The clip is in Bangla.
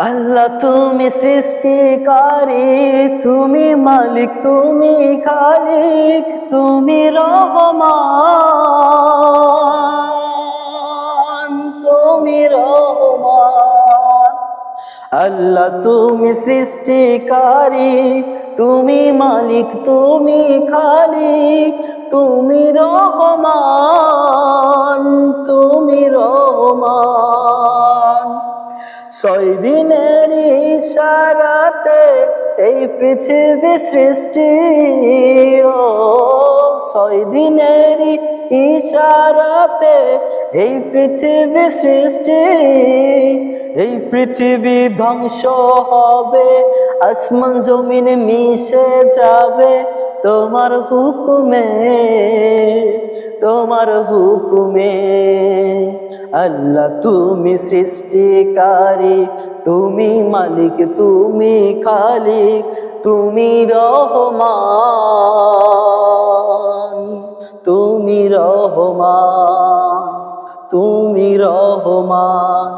আল্লাহ তুমি সৃষ্টিকারী, তুমি মালিক, তুমি খালিক, তুমি রহমান তুমি রহমান। আল্লাহ তুমি সৃষ্টিকারী, তুমি মালিক, তুমি খালিক, তুমি ছয় দিনের ইশারাতে এই পৃথিবী সৃষ্টি। ও, ছয় দিনের ইশারাতে এই পৃথিবী সৃষ্টি। এই পৃথিবী ধ্বংস হবে, আসমান জমিন মিশে যাবে, তোমার হুকুমে। তোমার হুকুমে। আল্লাহ তুমি সৃষ্টিকারী, তুমি মালিক, তুমি খালিক, তুমি রহমান তুমি রহমান তুমি রহমান।